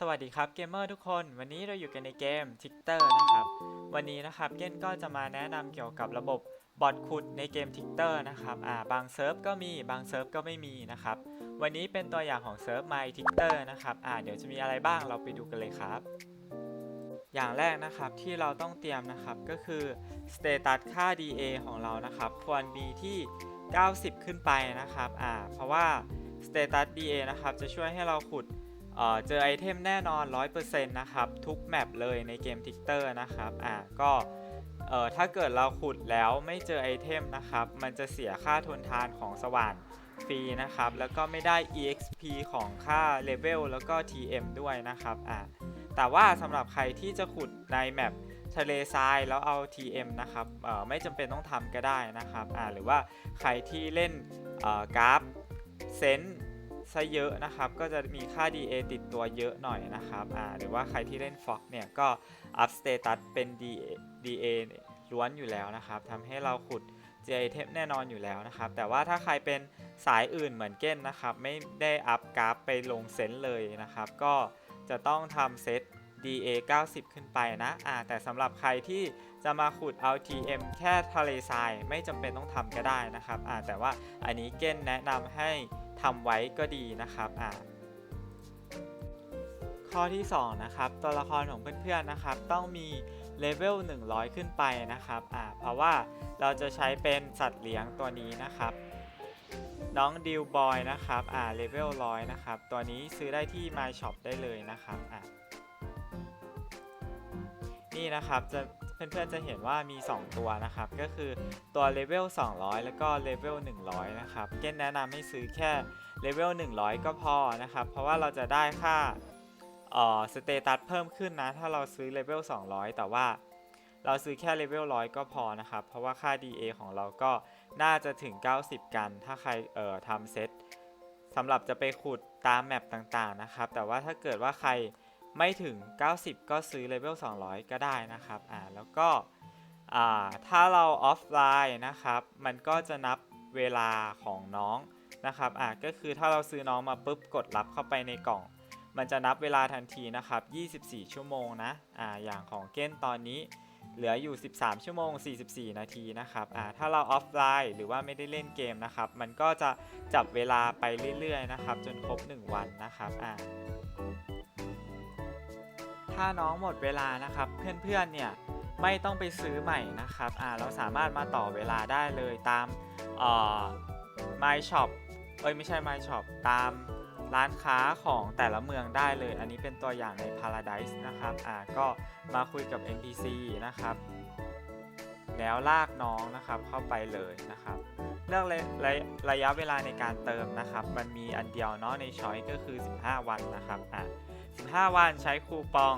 สวัสดีครับเกมเมอร์ทุกคน วันนี้เราอยู่กันในเกม t i c t e r นะครับ วันนี้นะครับเก้นก็จะมาแนะนำเกี่ยวกับระบบบอทขุดในเกม t i c t e r นะครับอ่าบางเซิร์ฟก็มีบางเซิร์ฟก็ไม่มีนะครับ วันนี้เป็นตัวอย่างของเซิร์ฟ My t i c t e r นะครับอ่าเดี๋ยวจะมีอะไรบ้างเราไปดูกันเลยครับ อย่างแรกนะครับที่เราต้องเตรียมนะครับก็คือ Status ค่า DA ของเรานะครับ ควรมีที่ 90 ขึ้นไปนะครับอ่าเพราะว่า Status DA นะครับจะช่วยให้เราขุด เจอไอเทมแน่นอน 100%นะครับ ทุกแมปเลยในเกมทิกเตอร์นะครับอ่าก็ถ้าเกิดเราขุดแล้วไม่เจอไอเทมนะครับ มันจะเสียค่าทนทานของสว่านฟรีนะครับ แล้วก็ไม่ได้ EXP ของค่าเลเวลแล้วก็ TM ด้วยนะครับอ่าแต่ว่าสำหรับใครที่จะขุดในแมปทะเลทรายแล้วเอา TM นะครับไม่จำเป็นต้องทำก็ได้นะครับอ่าหรือว่าใครที่เล่นกราฟเซน ซะเยอะนะครับ ก็จะมีค่า DA ติดตัวเยอะหน่อยนะครับอ่าหรือว่าใครที่เล่น Fox เนี่ยก็ up status เป็น DA, DA ล้วนอยู่แล้วนะครับทำให้เราขุดเจอไอเทมแน่นอนอยู่แล้วนะครับ แต่ว่าถ้าใครเป็นสายอื่นเหมือนเก้นนะครับ ไม่ได้อัพกราฟไปลงเซนต์เลยนะครับ ก็จะต้องทำเซต DA 90 ขึ้นไปนะอ่าแต่สำหรับใครที่จะมาขุดเอา TM แค่ทะเลทรายไม่จำเป็นต้องทำก็ได้นะครับอ่าแต่ว่าอันนี้เก้นแนะนำให้ ทำไว้ก็ดีนะครับอ่าข้อที่2นะครับตัวละครของเพื่อนๆนะครับต้องมีเลเวล100 ขึ้นไปนะครับอ่าเพราะว่าเราจะใช้เป็นสัตว์เลี้ยงตัวนี้นะครับ น้องดิวบอยนะครับอ่าเลเวลร้อยนะครับตัวนี้ซื้อได้ที่ My Shop ได้เลยนะครับอ่านี่นะครับจะ พื่อนๆจะเห็นว่ามี 2 ตัวนะครับ ก็คือตัวเลเวล200 แล้วก็เลเวล100 นะครับ เก้นแนะนำให้ซื้อแค่เลเวล100 ก็พอนะครับ เพราะว่าเราจะได้ค่าอ่อสเตตัสเพิ่มขึ้นนะ ถ้าเราซื้อเลเวล200 แต่ว่าเราซื้อแค่เลเวล100ก็พอนะครับ เพราะว่าค่า DA ของเราก็น่าจะถึง 90 กัน ถ้าใครเอ่อทำเซตสำหรับจะไปขุดตามแมปต่างๆนะครับ แต่ว่าถ้าเกิดว่าใคร ไม่ถึง 90 ก็ซื้อเลเวล200 ก็ได้นะครับอ่าแล้วก็อ่าถ้าเราออฟไลน์นะครับ มันก็จะนับเวลาของน้องนะครับอ่าก็คือถ้าเราซื้อน้องมาปุ๊บกดรับเข้าไปในกล่อง มันจะนับเวลาทันทีนะครับ 24 ชั่วโมงนะอ่าอย่างของเก้นตอนนี้เหลืออยู่ 13 ชั่วโมง 44 นาทีนะครับอ่าถ้าเราออฟไลน์หรือว่าไม่ได้เล่นเกมนะครับ มันก็จะจับเวลาไปเรื่อยๆนะครับ จนครบ 1 วันนะครับอ่า ถ้าน้องหมดเวลานะครับ เพื่อนๆเนี่ยไม่ต้องไปซื้อใหม่นะครับอ่าเราสามารถมาต่อเวลาได้เลยตามเอ่อ My Shop เอ้ยไม่ใช่ My Shop ตามร้านค้าของแต่ละเมืองได้เลย อันนี้เป็นตัวอย่างใน Paradise นะครับอ่าก็มาคุยกับ NPC นะครับ แล้วลากน้องนะครับเข้าไปเลยนะครับ เลือกระระระยะเวลาในการเติมนะครับ มันมีอันเดียวเนาะในช้อยก็คือ 15 วันนะครับอ่า 15 วันใช้คูปอง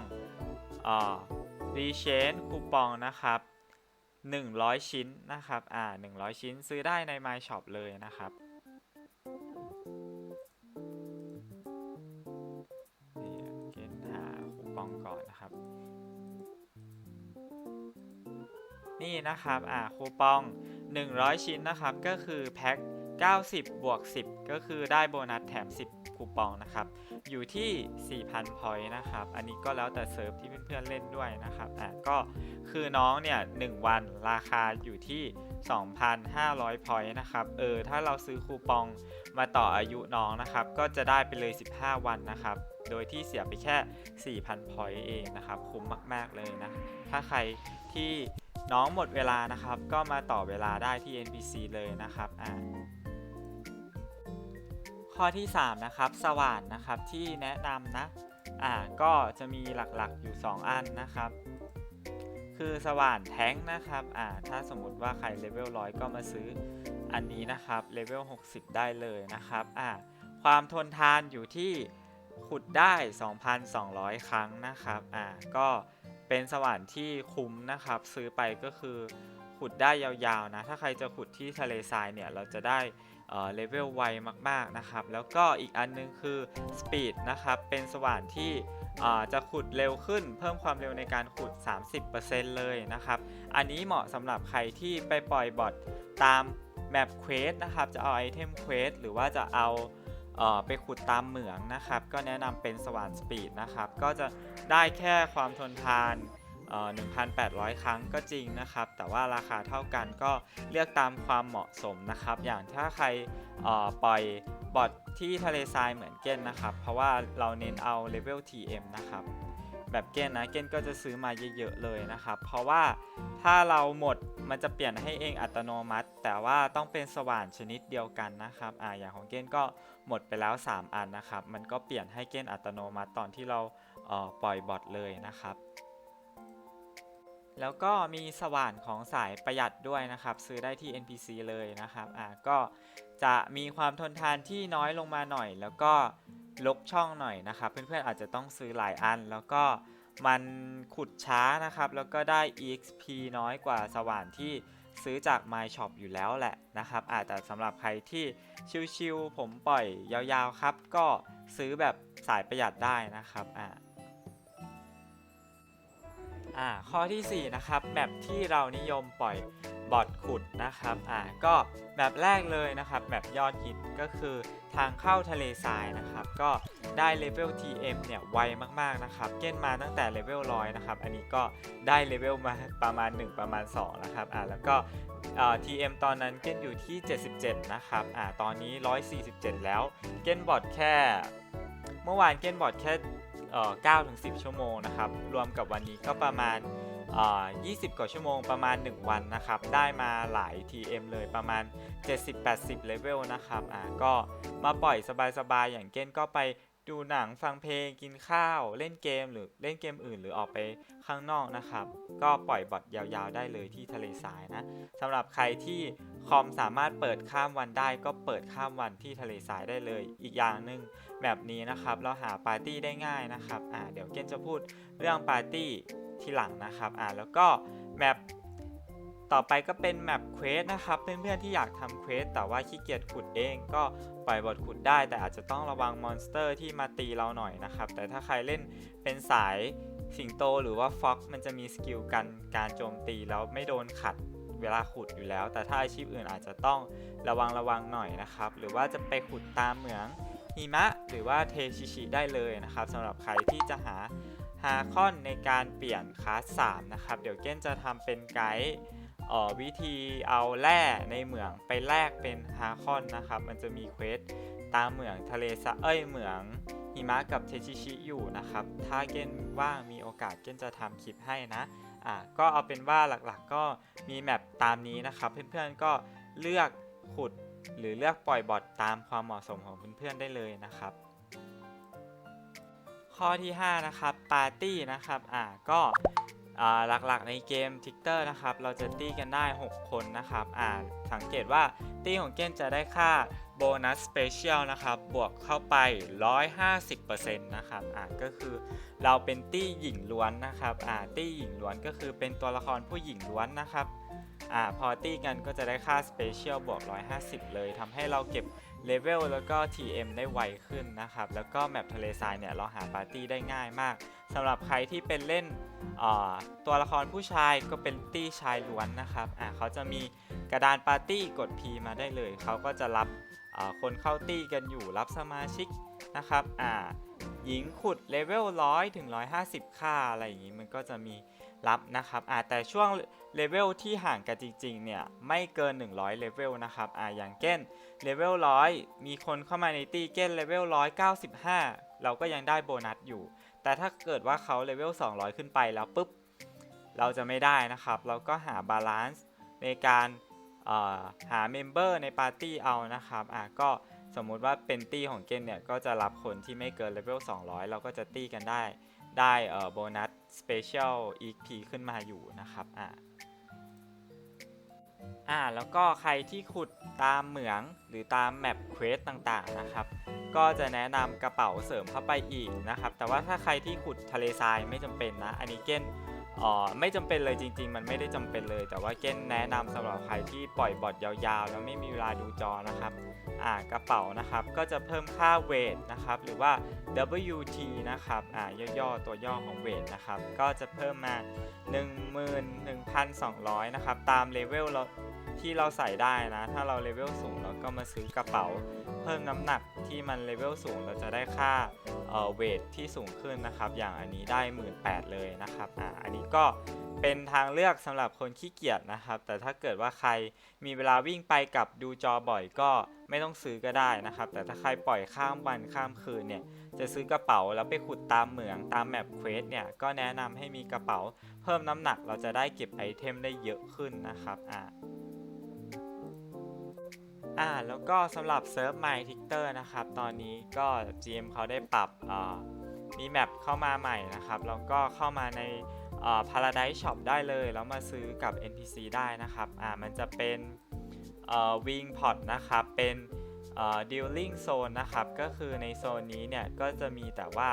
อ่ารีเชนคูปองนะครับ 100 ชิ้นนะครับ อ่า 100 ชิ้นซื้อได้ใน My Shop เลยนะครับนี่เกณฑ์หาคูปองก่อนนะครับ นี่นะครับ อ่า คูปอง 100 ชิ้นนะครับ ก็คือแพ็ค90 บวก 10 ก็คือได้โบนัสแถม 10 คูปองนะครับ อยู่ที่ 4,000พอยต์นะครับ อันนี้ก็แล้วแต่เซิร์ฟที่เพื่อนๆเล่นด้วยนะครับ อ่าก็คือน้องเนี่ย1วันราคาอยู่ที่ 2,500พอยต์นะครับ เออ ถ้าเราซื้อคูปองมาต่ออายุน้องนะครับ ก็จะได้ไปเลย 15 วันนะครับ โดยที่เสียไปแค่ 4,000พอยต์เองนะครับ คุ้มมาก ๆเลยนะ ถ้าใครที่น้องหมดเวลานะครับ ก็มาต่อเวลาได้ที่ NPC เลยนะครับ อ่า ข้อที่ 3 นะครับ สว่านนะครับที่แนะนำนะอ่าก็จะมีหลักๆอยู่ 2 อันนะครับ คือสว่านแท้งนะครับอ่าถ้าสมมติว่าใครเลเวลร้อยก็มาซื้ออันนี้นะครับเลเวล60 ได้เลยนะครับอ่าความทนทานอยู่ที่ขุดได้ 2,200 ครั้งนะครับอ่าก็เป็นสว่านที่คุ้มนะครับ ซื้อไปก็คือขุดได้ยาวๆนะ ถ้าใครจะขุดที่ทะเลทรายเนี่ยเราจะได้ เลเวลไวมากๆนะครับ แล้วก็อีกอันนึงคือสปีดนะครับเป็นสว่านที่จะขุดเร็วขึ้น เพิ่มความเร็วในการขุด 30%เลยนะครับ อันนี้เหมาะสำหรับใครที่ไปปล่อยบอทตามแมปเควสนะครับ จะเอาไอเทมเควสหรือว่าจะเอาไปขุดตามเหมืองนะครับ ก็แนะนำเป็นสว่านสปีดนะครับ ก็จะได้แค่ความทนทาน 1,800 ครั้งก็จริงนะครับ แต่ว่าราคาเท่ากันก็เลือกตามความเหมาะสมนะครับ อย่างถ้าใครปล่อยบอทที่ทะเลทรายเหมือนเก้นนะครับ เพราะว่าเราเน้นเอาเลเวล TM นะครับ แบบเก้นนะเก้นก็จะซื้อมาเยอะๆเลยนะครับ เพราะว่าถ้าเราหมดมันจะเปลี่ยนให้เองอัตโนมัติ แต่ว่าต้องเป็นสว่านชนิดเดียวกันนะครับอ่าอย่างของเก้นก็หมดไปแล้ว 3 อันนะครับ มันก็เปลี่ยนให้เก้นอัตโนมัติตอนที่เราเออปล่อยบอทเลยนะครับ แล้วก็มีสว่านของสายประหยัดด้วยนะครับ ซื้อได้ที่ NPC เลยนะครับอ่าก็จะมีความทนทานที่น้อยลงมาหน่อย แล้วก็ลกช่องหน่อยนะครับ เพื่อนๆอาจจะต้องซื้อหลายอัน แล้วก็มันขุดช้านะครับ แล้วก็ได้ EXP น้อยกว่าสว่านที่ซื้อจาก My Shop อยู่แล้วแหละนะครับอาจจะสำหรับใครที่ชิวๆผมปล่อยยาวๆครับ ก็ซื้อแบบสายประหยัดได้นะครับอ่า อ่าข้อทีสี่ 4 นะครับแมปที่เรานิยมปล่อยบอทขุดนะครับอ่าก็แมปแรกเลยนะครับแมปยอดฮิตก็คือทางเข้าทะเลทรายนะครับ ก็ได้เลเวล TM เนี่ยไวมากๆนะครับ เก้นมาตั้งแต่เลเวลร้อยนะครับ อันนี้ก็ได้เลเวลมาประมาณ 1 ประมาณ2นะครับอ่าแล้วก็เอ่อ TM ตอนนั้นเก้นอยู่ที่ 77 นะครับอ่าตอนนี้ 147 แล้ว เก้นบอทแค่ เมื่อวานเก้นบอทแค่ เอ่อ9ถึง10 ชั่วโมงนะครับ รวมกับวันนี้ก็ประมาณเอ่อ20 กว่าชั่วโมงประมาณ 1 วันนะครับ ได้มาหลาย TM เลยประมาณ 70-80 เลเวลนะครับ อ่าก็มาปล่อยสบายๆ อย่างเก้นก็ไป ดูหนังฟังเพลงกินข้าว เล่นเกมหรือเล่นเกมอื่น หรือออกไปข้างนอกนะครับ ก็ปล่อยบอทยาวๆได้เลยที่ทะเลทรายนะสำหรับใครที่คอมสามารถเปิดข้ามวันได้ ก็เปิดข้ามวันที่ทะเลทรายได้เลย อีกอย่างหนึ่งแบบนี้นะครับ เราหาปาร์ตี้ได้ง่ายนะครับอ่าเดี๋ยวเกนจะพูดเรื่องปาร์ตี้ทีหลังนะครับอ่าแล้วก็แมปต่อไปก็เป็นแมปเควสนะครับเพื่อนๆที่อยากทำเควสแต่ว่าขี้เกียจขุดเองก็ ปล่อยบทขุดได้แต่อาจจะต้องระวังมอนสเตอร์ที่มาตีเราหน่อยนะครับ แต่ถ้าใครเล่นเป็นสายสิงโตหรือว่าฟ็อกมันจะมีสกิลกันการโจมตีแล้วไม่โดนขัดเวลาขุดอยู่แล้ว แต่ถ้าอาชีพอื่นอาจจะต้องระวังระวังหน่อยนะครับ หรือว่าจะไปขุดตามเหมืองหิมะ หรือว่าเทชิชิได้เลยนะครับสำหรับใครที่จะหาฮาคอนในการเปลี่ยนคลาส3นะครับ เดี๋ยวเก้นจะทำเป็นไกด์ วิธีเอาแร่ในเหมืองไปแลกเป็นฮาคอนนะครับ มันจะมีเควสตามเหมืองทะเลสะเอ้ยเหมืองหิมะกับเทชิชิอยู่นะครับ ถ้าเก้นว่างมีโอกาสเก้นจะทำคลิปให้นะอะก็เอาเป็นว่าหลักๆก็มีแมปตามนี้นะครับ เพื่อนๆก็เลือกขุดหรือเลือกปล่อยบอทตามความเหมาะสมของเพื่อนๆได้เลยนะครับ ข้อที่ 5 นะครับปาร์ตี้นะครับอ่าก็ หลักๆในเกมทิกเตอร์นะครับ เราจะตีกันได้ 6 คนนะครับอ่าสังเกตว่าตีของเก้นจะได้ค่าโบนัสสเปเชียลนะครับ บวกเข้าไป 150%นะครับอ่าก็คือเราเป็นตี้หญิงล้วนนะครับอ่าตี้หญิงล้วนก็คือเป็นตัวละครผู้หญิงล้วนนะครับอ่าพอตี้กันก็จะได้ค่า Special บวก 150 เลยทำให้เราเก็บเลเวลแล้วก็ TM ได้ไวขึ้นนะครับ แล้วก็แมปทะเลทรายเนี่ย เราหาปาร์ตี้ได้ง่ายมาก สำหรับใครที่เป็นเล่นตัวละครผู้ชายก็เป็นตี้ชายล้วนนะครับอ่าเขาจะมีกระดานปาร์ตี้กด P มาได้เลย เขาก็จะรับคนเข้าตี้กันอยู่รับสมาชิกนะครับอ่าหญิงขุดเลเวล100ถึง150 ค่าอะไรอย่างนี้มันก็จะมีรับนะครับอ่าแต่ช่วงเลเวลที่ห่างกันจริงๆเนี่ยไม่เกิน 100เลเวลนะครับอ่าอย่างเก้นเลเวล100 มีคนเข้ามาในตีเก้นเลเวล195 เราก็ยังได้โบนัสอยู่ แต่ถ้าเกิดว่าเขาเลเวล 200 ขึ้นไปแล้วปุ๊บ เราจะไม่ได้นะครับ เราก็หาบาลานซ์ในการหาเมมเบอร์ในปาร์ตี้เอานะครับอ่าก็สมมุติว่าเป็นตี้ของเก้นเนี่ย ก็จะรับคนที่ไม่เกินเลเวล 200 เราก็จะตี้กันได้ได้โบนัส Special EP ขึ้นมาอยู่นะครับอ่าอ่าแล้วก็ใครที่ขุดตามเหมืองหรือตามแมปเควสต่างๆนะครับ ก็จะแนะนำกระเป๋าเสริมเข้าไปอีกนะครับ แต่ว่าถ้าใครที่ขุดทะเลทรายไม่จำเป็นนะ อันนี้เก้นอ๋อไม่จำเป็นเลยจริง ๆ มันไม่ได้จำเป็นเลย แต่ว่าเก้นแนะนำสำหรับใครที่ปล่อยบอทยาวๆ แล้วไม่มีเวลาดูจอนะครับอ่ากระเป๋านะครับก็จะเพิ่มค่าเวทนะครับหรือว่า WT นะครับอ่าย่อๆ ตัวย่อของเวทนะครับก็จะเพิ่มมา 11,200 นะครับตามเลเวลเรา ที่เราใส่ได้นะ ถ้าเราเลเวลสูงเราก็มาซื้อกระเป๋า เพิ่มน้ำหนักที่มันเลเวลสูงเราจะได้ค่าเอ่อเวทที่สูงขึ้นนะครับ อย่างอันนี้ได้ 1 8ื่นเลยนะครับอ่าอันนี้ก็เป็นทางเลือกสำหรับคนขี้เกียจนะครับ แต่ถ้าเกิดว่าใครมีเวลาวิ่งไปกับดูจอบ่อยก็ไม่ต้องซื้อก็ได้นะครับ แต่ถ้าใครปล่อยข้ามวันข้ามคืนเนี่ย จะซื้อกระเป๋าแล้วไปขุดตามเหมืองตามแมปเควสเนี่ย ก็แนะนำให้มีกระเป๋า เพิ่มน้ำหนักเราจะได้เก็บไอเทมได้เยอะขึ้นนะครับอ่า อ่าแล้วก็สำหรับเซิร์ฟ My t i c t e r นะครับ ตอนนี้ก็ GM เขาได้ปรับมีแมปเข้ามาใหม่นะครับ แล้วก็เข้ามาในา Paradise Shop ได้เลย แล้วมาซื้อกับ NPC ได้นะครับอ่ามันจะเป็นเอ่อ Wing Pot นะครับ เป็นเอ่อ Dealing Zone นะครับ ก็คือในโซนนี้เนี่ยก็จะมีแต่ว่า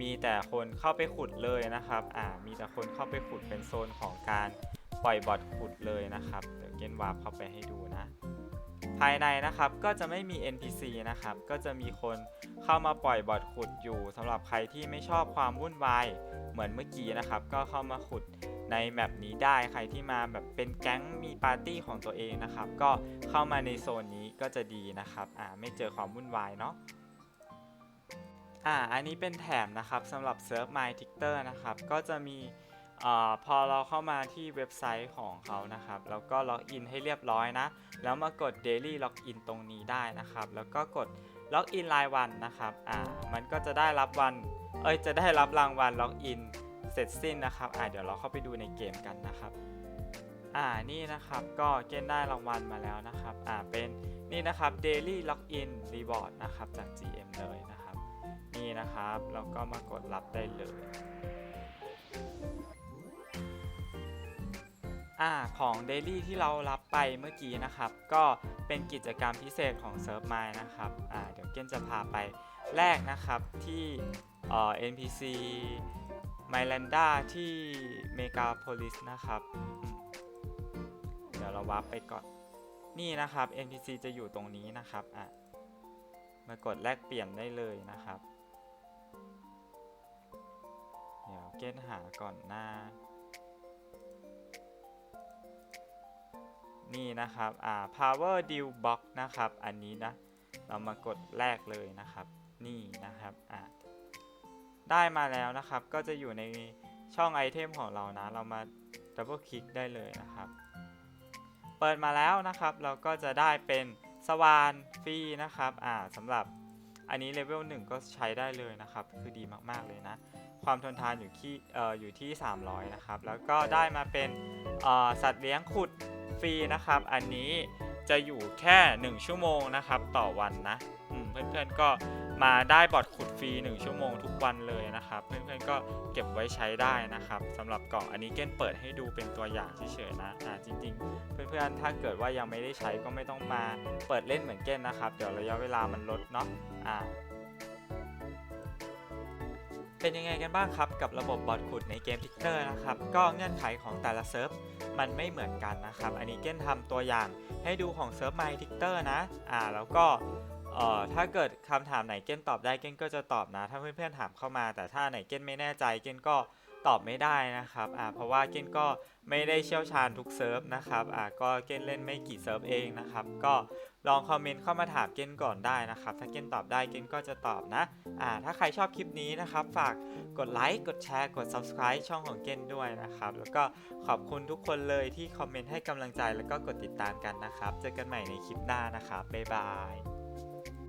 มีแต่คนเข้าไปขุดเลยนะครับอ่ามีแต่คนเข้าไปขุดเป็นโซนของการปล่อยบอทขุดเลยนะครับ เดี๋ยวเกนวาร์ปเข้าไปให้ดู ภายในนะครับก็จะไม่มี NPC นะครับ ก็จะมีคนเข้ามาปล่อยบอทขุดอยู่สำหรับใครที่ไม่ชอบความวุ่นวายเหมือนเมื่อกี้นะครับ ก็เข้ามาขุดในแมปนี้ได้ใครที่มาแบบเป็นแก๊งมีปาร์ตี้ของตัวเองนะครับ ก็เข้ามาในโซนนี้ก็จะดีนะครับอ่าไม่เจอความวุ่นวายเนาะอ่าอันนี้เป็นแถมนะครับสำหรับเซิร์ฟ My t i c t e r นะครับ ก็จะมี อพอเราเข้ามาที่เว็บไซต์ของเขานะครับ แล้วก็ล็อกอินให้เรียบร้อยนะ แล้วมากด Daily Login ตรงนี้ได้นะครับ แล้วก็กด Login รายวันนะครับ อ่า มันก็จะได้รับวัน เอ้ย จะได้รับรางวัล Login เสร็จสิ้นนะครับ อ่าเดี๋ยวเราเข้าไปดูในเกมกันนะครับ อ่า นี่นะครับ ก็เกณฑ์ได้รางวัลมาแล้วนะครับ อ่า เป็น นี่นะครับ Daily Login Reward นะครับ จาก GM เลยนะครับ นี่นะครับแล้วก็มากดรับได้เลย อ่าของ Daily ที่เรารับไปเมื่อกี้นะครับ ก็เป็นกิจกรรมพิเศษของ Surf m i นะครับอ่าเดี๋ยวเกนจะพาไปแรกนะครับที่เอ่อ NPC m y l a n d a ที่ Megapolis นะครับ เดี๋ยวเราวับไปก่อน นี่นะครับ NPC จะอยู่ตรงนี้นะครับอะมากดแลกเปลี่ยนได้เลยนะครับ เดี๋ยวเกนหาก่อนหน้า นี่นะครับอ่า power deal box นะครับ อันนี้นะ เรามากดแรกเลยนะครับ นี่นะครับอ่าได้มาแล้วนะครับ ก็จะอยู่ในช่องไอเทมของเรานะ เรามาดับเบิลคลิกได้เลยนะครับ เปิดมาแล้วนะครับ เราก็จะได้เป็นสวานฟรีนะครับ อ่าสำหรับอันนี้เลเวล1ก็ใช้ได้เลยนะครับ คือดีมาก ๆ เลยนะ ความทนทานอยู่ที่เอ่ออยู่ที่ 300 นะครับ แล้วก็ได้มาเป็นเอ่อสัตว์เลี้ยงขุด ฟรีนะครับ อันนี้จะอยู่แค่ 1 ชั่วโมงนะครับ ต่อวันนะเพื่อนๆก็มาได้บอทขุดฟรี 1 ชั่วโมงทุกวันเลยนะครับ เพื่อนๆก็เก็บไว้ใช้ได้นะครับสำหรับกล่องอันนี้เก้นเปิดให้ดูเป็นตัวอย่างเฉยๆนะอ่าจริงๆ เพื่อนๆถ้าเกิดว่ายังไม่ได้ใช้ก็ไม่ต้องมาเปิดเล่นเหมือนเก้นนะครับ เดี๋ยวระยะเวลามันลดเนาะอ่า เป็นยังไงกันบ้างครับกับระบบบอทขุดในเกมทิกเตอร์นะครับก็เงื่อนไขของแต่ละเซิร์ฟมันไม่เหมือนกันนะครับ อันนี้เก้นทำตัวอย่างให้ดูของเซิร์ฟ My t i c t e r นะอ่าแล้วก็เอ่อถ้าเกิดคำถามไหนเก้นตอบได้เก้นก็จะตอบนะ ถ้าเพื่อนๆถามเข้ามา แต่ถ้าไหนเก้นไม่แน่ใจเก้นก็ ตอบไม่ได้นะครับอ่าเพราะว่าเก้นก็ไม่ได้เชี่ยวชาญทุกเซิร์ฟนะครับอ่าก็เก้นเล่นไม่กี่เซิร์ฟเองนะครับก็ลองคอมเมนต์เข้ามาถามเก้นก่อนได้นะครับ ถ้าเก้นตอบได้เก้นก็จะตอบนะอ่าถ้าใครชอบคลิปนี้นะครับ ฝากกดไลค์กดแชร์กด subscribe ช่องของเก้นด้วยนะครับ แล้วก็ขอบคุณทุกคนเลยที่คอมเมนต์ให้กำลังใจแล้วก็กดติดตามกันนะครับ เจอกันใหม่ในคลิปหน้านะครับบ๊ายบาย